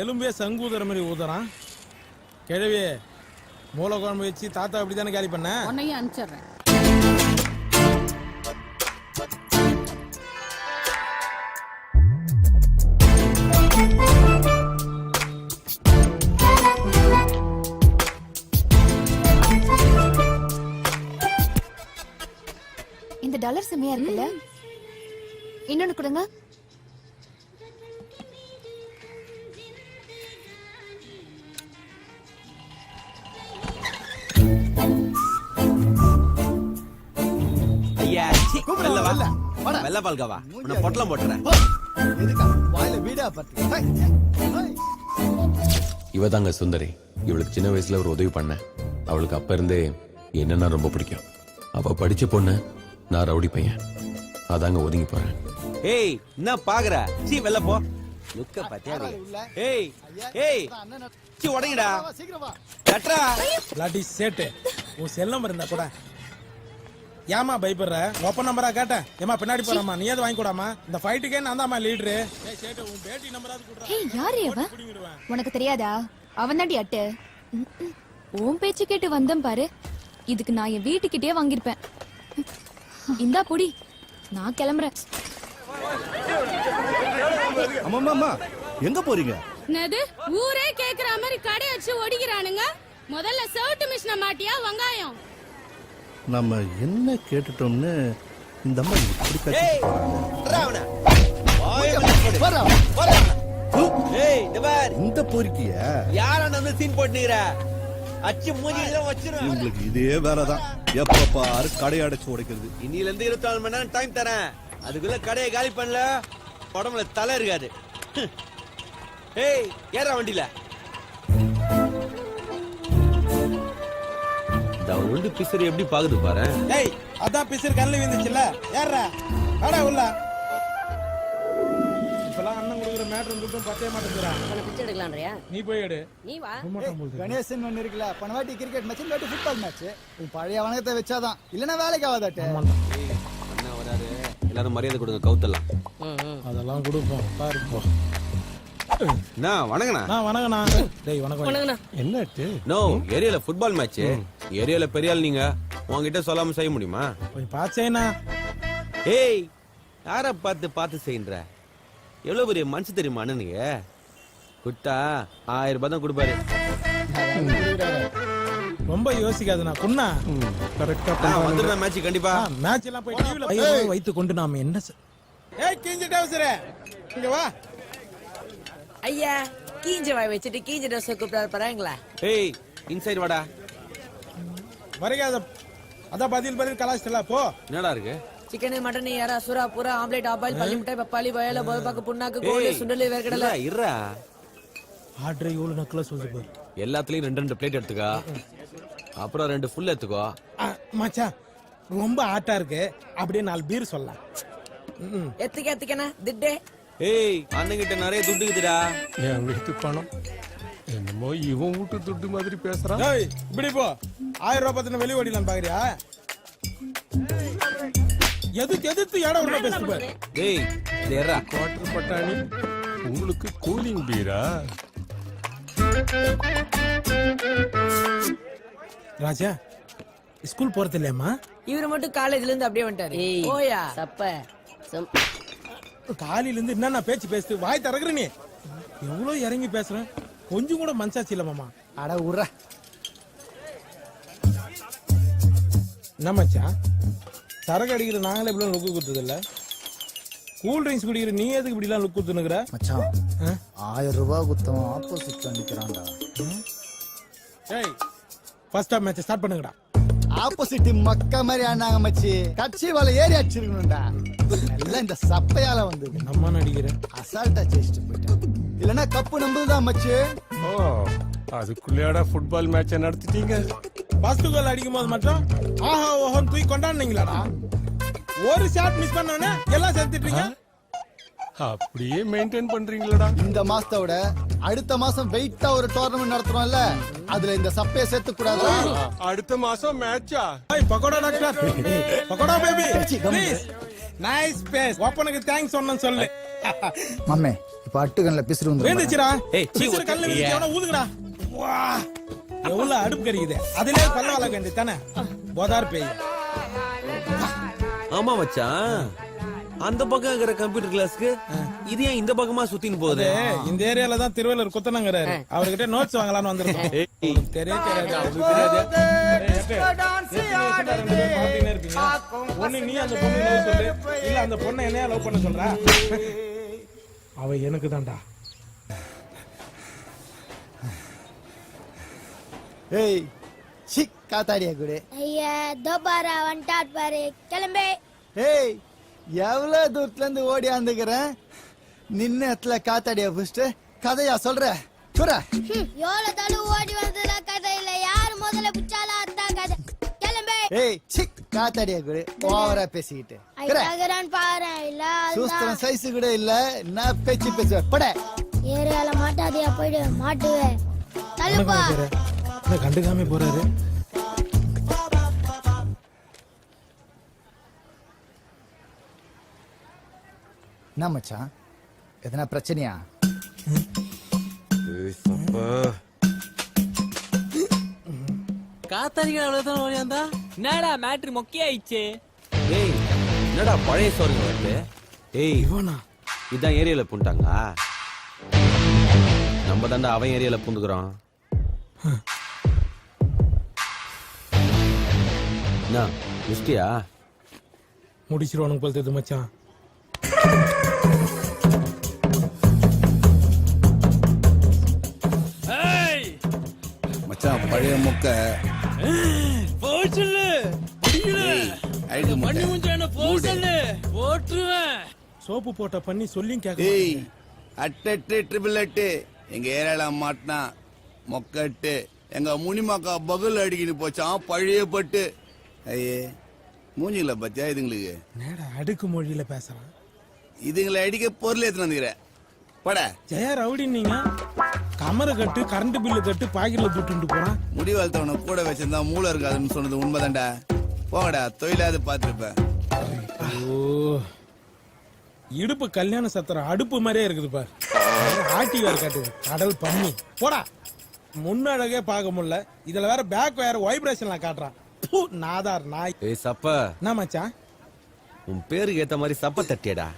எலும்பே சங்கு ஊதுற மாதிரி ஊதுறான். கிழவி மூளை குழம்பு வச்சு தாத்தா அப்படி தானே காலி பண்ண? உன்னையும் அனுப்பிச்சிடுறேன். இந்த டாலர் செம்மையா இருக்குல்ல? இன்னொன்னு கொடுங்க. வெள்ளை பால்கவா உன்னை பொட்டலம் போட்டுறேன். இவ தாங்க சுந்தரி. இவளுக்கு சின்ன வயசுல ஒரு உதவி பண்ணேன் அவளுக்கு அப்ப இருந்தே என்னன்னா ரொம்ப பிடிக்கும். அவ படிச்ச பொண்ணு நான் ரவுடி பையன். அதாங்க ஒதுங்கி போறேன். ஏய் என்ன பாக்குற? சீ வெள்ள போ. லுக்க பாத்தியா? ஏய் ஏய். அண்ணன் சீ உடைங்கடா. சீக்கிரம் வா கட்றா இல்லாட்டி சேட்டு. உன் செல்லம் இருந்தா கூட ஏமா பயப்படுற? ஒப்ப நம்பரா கேட்டேன். ஏமா பின்னாடி போறாமா நீ எது வாங்கி கூடாமா இந்த ஃபைட்டுக்கே நான் தான்மா லீடரு ஏய் சேட்டு உன் பேட்டி நம்பராது கூடுறா. ஹே யாரு அவ உனக்கு தெரியாதா? அவன் தாண்டி அட்டு. உன் பேச்சு கேட்டு வந்தேன் பாரு. இதுக்கு நான் என் வீட்டுக்கிட்டே வாங்கியிருப்பேன். இந்தா பொடி. நான் கிளம்புறேன். அம்மா அம்மா எங்க போறீங்க? என்னது? ஊரே கேக்குற மாதிரி கடை வச்சு ஒடிக்கிறானுங்க. முதல்ல சவுட்டு மிஷின மாட்டியா வெங்காயம்? நம்ம என்ன கேட்டுட்டோம்னு இந்த அம்மா இப்படி. ஏய் இந்த பொறுக்கிய யாரா வந்து சீன் போட்டுக்கிற அச்சு மூஞ்சில வச்சிரும் உங்களுக்கு இதே வேலைதான் எப்ப பாரு கடை அடைச்சு உடைக்கிறது. இன்னில இருந்து இருபத்தி நாலு மணி நேரம் டைம் தரேன். அதுக்குள்ள கடையை காலி பண்ணல. உடம்புல தலை இருக்காது. ஏய் ஏறா வண்டியில. இந்த உண்டு பிசரு எப்படி பாக்குது பாரு. ஏய் அதான் பிசிறு கண்ணில் விழுந்துச்சுல்ல. ஏறா அடா உள்ள. இப்பெல்லாம் அண்ணன் கொடுக்குற மேட்ரு துட்டும் பத்தே மாட்டேங்கிறான் பிச்சை எடுக்கலான்றியா? நீ போய் எடு. நீ வா. கணேசன் ஒண்ணு இருக்குல்ல. போன வாட்டி கிரிக்கெட் மேட்ச் இல்லாட்டி ஃபுட்பால் மேட்ச் பழைய வணக்கத்தை வச்சாதான். இல்லனா வேலைக்கு ஆகாதாட்டு. அண்ணா வராரு. எல்லாரும் மரியாதை கொடுங்க கவுத்தலாம் அதெல்லாம் கொடுப்போம். பாரு போ. என்ன வணங்கண்ணா நான் வணக்கண்ணா டேய் வணக்கம். வணங்கண்ணா என்னட்டு? நோ ஏரியால ஃபுட்பால் மேட்ச் ஏரியால பெரிய ஆள் நீங்க உங்ககிட்ட சொல்லாம செய்ய முடியுமா? கொஞ்சம் பாச்சேண்ணா ஏய் யார பார்த்து பார்த்து செய்யுன்ற எவ்வளவு பெரிய மனுஷன் தெரியுமா அண்ணனுக்கு குட்டா ஆயிரம் ரூபாய் தான் கொடுப்பாரு. ரொம்ப யோசிக்காதுண்ணா குண்ணா. நான் வந்துடுறேன் மேட்ச் கண்டிப்பா. மேட்ச் எல்லாம் போய் டிவில வைத்து கொண்டு நாம என்ன செ- ஏய் கிஞ்சி டவுசரே இங்க வா. ஐயா கீஞ்ச வாய் வச்சுட்டு கீஞ்ச ட்ரெஸ் கூப்பிட்டாரு பாருங்களா ஏய் இன்சைட் வாடா. வரைக்காத அதான் பதில் பதில் கலாச்சிட்டல போ. என்னடா இருக்கு? சிக்கன் மட்டன் யாரா சுறா புறா ஆம்லேட் ஆபாயில் பள்ளி மிட்டாய் பப்பாளி வயல போதப்பாக்கு புண்ணாக்கு கோழி சுண்டலி வேர்க்கடலை. இருடா ஆர்டர் இவ்வளவு நக்கலா சொல்லுது பாரு. எல்லாத்துலயும் ரெண்டு ரெண்டு பிளேட் எடுத்துக்கோ. அப்புறம் ரெண்டு ஃபுல் எடுத்துக்கோ. ஆ, மச்சான் ரொம்ப ஆட்டா இருக்கு. அப்படியே நாலு பீர் சொல்லலாம். ம். எத்துக்க எத்துக்கண்ணா திட்டே. ஏய் அண்ணங்கிட்ட நிறைய துட்டு இருக்குதுடா. என் வீட்டு பணம்? என்னமோ இவன் வீட்டு துட்டு மாதிரி பேசுறான். இப்படி போ. ஆயிரம் ரூபாய் பத்தின வெளிய ஓடிலாம் பாக்குறியா? எதுக்கு எதிர்த்து இடம் உள்ள பேசுது பாரு ஏய் தேர்றா குவார்டர் பட்டாணி உங்களுக்கு கூலிங் பீரா ராஜா ஸ்கூல் போறது இல்லையம்மா இவரு மட்டும் காலேஜ்ல இருந்து அப்படியே வந்துட்டாரு. ஓயா. சப்ப. காலையில இருந்து என்னென்ன பேச்சு பேசுது? வாய் திறக்குற நீ. எவ்வளவு இறங்கி பேசுறேன் கொஞ்சம் கூட மனசாச்சு இல்ல மாமா. அட உர்ற. என்ன மச்சான் சரக்கு அடிக்கிற நாங்களே இப்படி லுக்கு குத்துது இல்ல? கூல் ட்ரிங்க்ஸ் குடிக்கிற நீ எதுக்கு இப்படி எல்லாம் லுக் குத்துனுக்குற மச்சான் ஆயிரம் ரூபாய் குத்தம் ஆப்போசிட்ல நிக்கிறான்டா. ஏய் ஃபர்ஸ்ட் ஆஃப் மேட்ச் ஸ்டார்ட் பண்ணுங்கடா. ஆப்போசிட் மக்க மாதிரி ஆனாங்க மச்சி. கட்சி வலை ஏறி அடிச்சிருக்கணும்டா. எல்லாம் இந்த சப்பையால வந்தது. நம்ம நடிக்கிறேன் அசால்ட்டா ஜெயிச்சுட்டு போயிட்டான். இல்லனா கப்பு நம்புதுதான் மச்சி? ஓ அதுக்குள்ளேடா ஃபுட்பால் மேட்சை நடத்திட்டீங்க? ஃபர்ஸ்ட் கோல் அடிக்கும் போது மட்டும் ஆஹா ஓஹோன்னு தூக்கி கொண்டாடுனீங்களாடா? ஒரு ஷாட் மிஸ் பண்ணவனே எல்லாம் சேர்த்துட்டீங்க அப்படியே மெயின்டைன் பண்றீங்களடா? இந்த மாசத்தோட அடுத்த மாசம் வெயிட்டா ஒரு டோர்னமெண்ட் நடத்துறோம்ல அதுல இந்த சப்பைய சேர்த்து கூடாதா அடுத்த மாசம் மேட்சா ஏய் pakoda doctor pakoda baby. Please nice face ஒப்பனுக்கு thanks சொன்னேன்னு சொல்லு. மாமே இப்ப அட்டுக்கண்ல பிசுறு வந்து வேந்துச்சுடா ஏய், சீ, விசிறு கல்ல விரிச்சு எவனோ ஊதுங்கடா வா எவ்வளவு அடுப்பு கறிக்குது அதிலே பல்ல வளர்க்க வேண்டியது தானே போதார் பேய் ஆமா மச்சான் அந்த பக்கம் இருக்கிற கம்ப்யூட்டர் கிளாஸ்க்கு இது ஏன் இந்த பக்கமா சுத்தின்னு போகுது இந்த ஏரியால தான் திருவள்ளூர் குத்தனங்கிறாரு அவர்கிட்ட நோட்ஸ் வாங்கலாம்னு வந்திருக்கோம் தெரியவே தெரியாது? ஒண்ணு நீ அந்த பொண்ணு இல்ல அந்த பொண்ணை என்னையா லவ் பண்ண சொல்றா அவ எனக்கு தான்டா. ஏய் சிக் காத்தாடியா கூட. ஐயா தோபாரா வந்துட்டார் பாரு கிளம்பே. ஏய் எவ்வளவு தூரத்துல இருந்து ஓடி வந்துக்கிறேன்? நின்ன இடத்துல காத்தாடியா புடிச்சிட்டு கதையா சொல்ற? சொல்ற எவ்வளவு தடவை ஓடி வந்ததுல கதை இல்ல. யாரு முதல்ல பிடிச்சாலும் அதான் கதை. கிளம்பே. ஏய் சிக் காத்தாடியா கூட ஓவரா பேசிக்கிட்டு. சூஸ்திரம் சைஸ் கூட இல்ல. நான் பேச்சு பேசுவ? பட. ஏரியால மாட்டாதியா போயிடு மாட்டுவே. கண்டுக்காம போறாரு? என்ன மச்சான்? எதனா பிரச்சனையா? காத்தாடிக்கு அவ்வளவுதான் ஓடியாந்தா? என்னடா மேட்ரு மொக்கையாயிடுச்சு? ஏய் என்னடா பழைய சோறுங்க வருது? ஏய் இதான் ஏரியால பூண்டாங்க நம்ம தாண்டா அவன் ஏரியால பூந்துக்கிறோம் என்ன மிஸ்டியா? முடிச்சிருவானுங்க போல தெரியுது மச்சான். மச்சான் பழைய முக்க. அழுக போட்டுருவேன் சோப்பு போட்ட பண்ணி சொல்லியும் கேட்க அட்டெட்டு ட்ரிபிள் எட்டு எங்க ஏரியால மாட்டினா மொக்கட்டு எங்க முனிமாக்கா பகுல் அடிக்கிட்டு போச்சான் பழைய பட்டு. ஐயே மூஞ்சிங்கள பத்தியா இதுங்களுக்கு? நேடா அடுக்கு மொழியில பேசுறான்? இதுங்களை அடிக்க பொருள் எடுத்துன்னு வந்துக்கிற. பட. ஜெயா ரவுடி கமரு கட்டு கரண்ட் பில்லு கட்டு பாக்கெட்ல துட்டு போறான். முடி வளர்த்தவனை கூட வச்சிருந்தா மூளை இருக்காதுன்னு சொன்னது உண்மைதான்டா. போங்கடா தொழிலாவது பார்த்துருப்பேன். ஓ. இடுப்பு கல்யாண சத்திரம் அடுப்பு மாதிரியே இருக்குது பார். ஆட்டி வேற காட்டுது. கடல் பண்ணி போடா. முன்னழகே பார்க்க முடியல. இதுல வேற பேக் வேற வைப்ரேஷன்ல காட்டுறான். பூ, நாதார் நாய். ஏய் சப்ப. என்ன மச்சான்? உன் பேருக்கு ஏத்த மாதிரி சப்ப தட்டியடா.